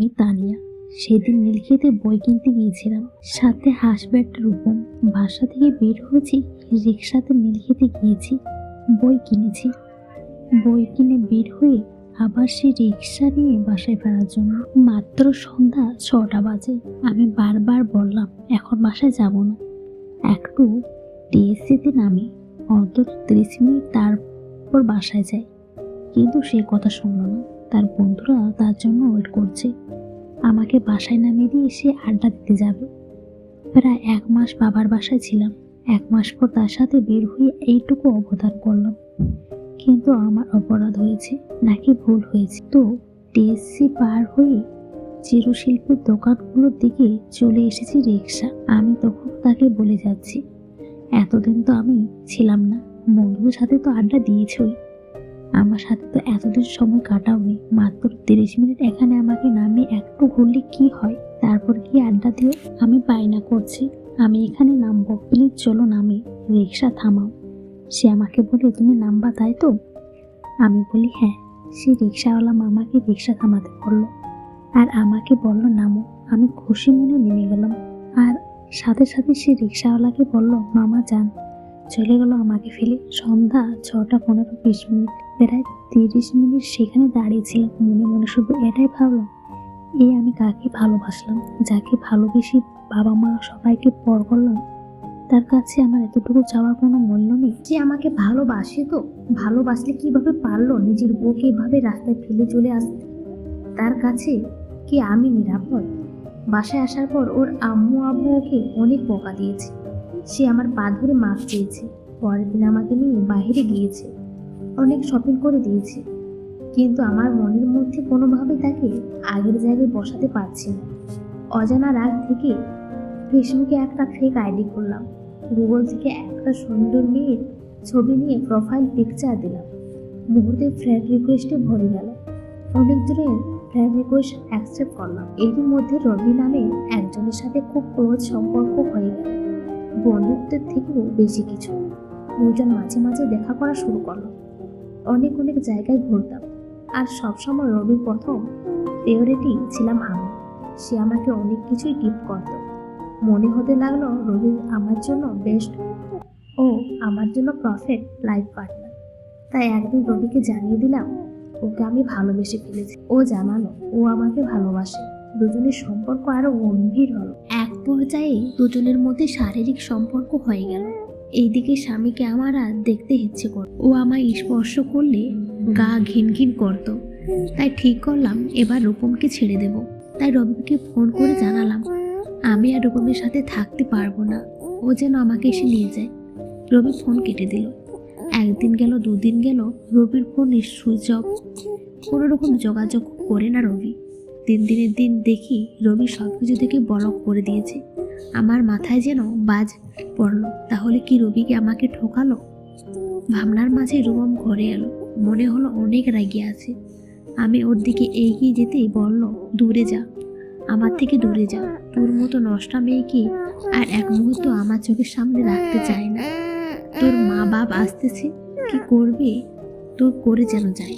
আমি তানিয়া। সেদিন নীলক্ষেতে বই কিনতে গিয়েছিলাম। সাথে হাসবে একটা রূপম। বাসা থেকে বের হয়েছি রিক্সাতে নীলক্ষেতে গিয়েছি, বই কিনেছি। বই কিনে বের হয়ে আবার সে রিক্সা নিয়ে বাসায় ফেরার জন্য। মাত্র সন্ধ্যা ছটা বাজে। আমি বারবার বললাম, এখন বাসায় যাব না। একটু টিএসসিতে নামি, অন্তত তিরিশ মিনিট তারপর বাসায় যাই। কিন্তু সে কথা শুনলো না। তার বন্ধুরা তার জন্য ওয়েট করছে। আমাকে বাসায় নামিয়ে দিয়ে সে আড্ডা দিতে যাবে। প্রায় এক মাস বাবার বাসায় ছিলাম। এক মাস পর তার সাথে বের হয়ে এইটুকু অবদান করলাম। কিন্তু আমার অপরাধ হয়েছে, নাকি ভুল হয়েছে? তো টিএসসি পার হয়ে চিরশিল্পের দোকানগুলোর দিকে চলে এসেছি রিক্সা। আমি তখন তাকে বলে যাচ্ছি, এতদিন তো আমি ছিলাম না। বন্ধুদের সাথে তো আড্ডা দিয়েছই। আমার সাথে তো এতদিন সময় কাটাওনি। মাত্র তিরিশ মিনিট এখানে আমাকে নামিয়ে একটু ঘুরলে কি হয়? তারপর কি আড্ডা দিও? আমি বায়না করছি। আমি এখানে নামবো। প্লিজ চলো নামি। রিক্সা থামাও। সে আমাকে বলে, তুমি নামবা তাই তো? আমি বলি হ্যাঁ। সে রিক্সাওয়ালা মামাকে রিক্সা থামাতে বলল। আর আমাকে বলল, নামো। আমি খুশি মনে নেমে গেলাম। আর সাথে সাথে সে রিক্সাওয়ালাকে বলল, মামা, যান। চলে গেল আমাকে ফেলে। সন্ধ্যা ছটা পনেরো বিশ মিনিট, প্রায় তিরিশ মিনিট সেখানে দাঁড়িয়েছিলাম মনে মনে শুধু এটাই ভাবলাম, এ আমি কাকে ভালোবাসলাম, যাকে ভালোবেসে বাবা মা সবাইকে পর করলাম, তার কাছে আমার এতটুকু চাওয়ার কোনো মূল্য নেই। যে আমাকে ভালোবাসে তো, ভালোবাসলে কীভাবে পারল নিজের বউকে এভাবে রাস্তায় ফেলে চলে আসতে? তার কাছে কি আমি নিরাপদ? বাসায় আসার পর ওর আম্মু আব্বু ওকে অনেক বকা দিয়েছে। সে আমার পা ধরে মাপ চেয়েছে। পরের দিন আমাকে নিয়ে বাইরে গিয়েছে। অনেক শপিং করে দিয়েছে। কিন্তু আমার মনের মধ্যে কোনোভাবে তাকে আগের জায়গায় বসাতে পারছি না। অজানা রাগ থেকে ফেসবুকে একটা ফেক আইডি করলাম। গুগল থেকে একটা সুন্দর মেয়ের ছবি নিয়ে প্রোফাইল পিকচার দিলাম। মুহূর্তে ফ্রেন্ড রিকোয়েস্টে ভরে গেল। অনেক দূরের ফ্রেন্ড রিকোয়েস্ট অ্যাকসেপ্ট করলাম। এরই মধ্যে রবি নামে একজনের সাথে খুব ক্লোজ সম্পর্ক হয়ে গেল। বন্ধুত্বের থেকেও বেশি কিছু। দুজন মাঝে মাঝে দেখা করা শুরু করল। অনেক অনেক জায়গায় ঘুরতাম। আর সবসময় রবির প্রথম ফেভারিটই ছিলাম আমি। সে আমাকে অনেক কিছুই গিফট করতো। মনে হতে লাগল রবি আমার জন্য বেস্ট ও আমার জন্য প্রফেক্ট লাইফ পার্টনার তাই একদিন রবিকে জানিয়ে দিলাম, ওকে আমি ভালোবেসে ফেলেছি। ও জানালো, ও আমাকে ভালোবাসে। দুজনের সম্পর্ক আরও গম্ভীর হলো। এক পর্যায়ে দুজনের মধ্যে শারীরিক সম্পর্ক হয়ে গেল। এইদিকে স্বামীকে আমার আর দেখতে ইচ্ছে কর ও আমায় স্পর্শ করলে গা ঘিন ঘিন করতো। তাই ঠিক করলাম, এবার রূপমকে ছেড়ে দেব। তাই রবিকে ফোন করে জানালাম, আমি আর রূপমের সাথে থাকতে পারব না। ও যেন আমাকে এসে নিয়ে যায়। রবি ফোন কেটে দিল। একদিন গেল, দুদিন গেল রবির ফোন সুইচ অফ কোনো রকম যোগাযোগ করে না রবি। দিন দিনের দিন দেখি রবি সব কিছু থেকে ব্লক করে দিয়েছে। আমার মাথায় যেন বাজ পড়ল, তাহলে কি রবিকে আমাকে ঠকালো? ভাবনার মাঝে রুবম ঘরে এলো, মনে হলো অনেক রাগিয়ে আছে। আমি ওর দিকে এগিয়ে যেতেই বলল, দূরে যা, আমার থেকে দূরে যা, তোর মতো নষ্টা মেয়েকে আর এক মুহূর্ত আমার চোখের সামনে রাখতে চায় না? তোর মা বাপ আসতেছে, কি করবে? তোর করে যেন যায়।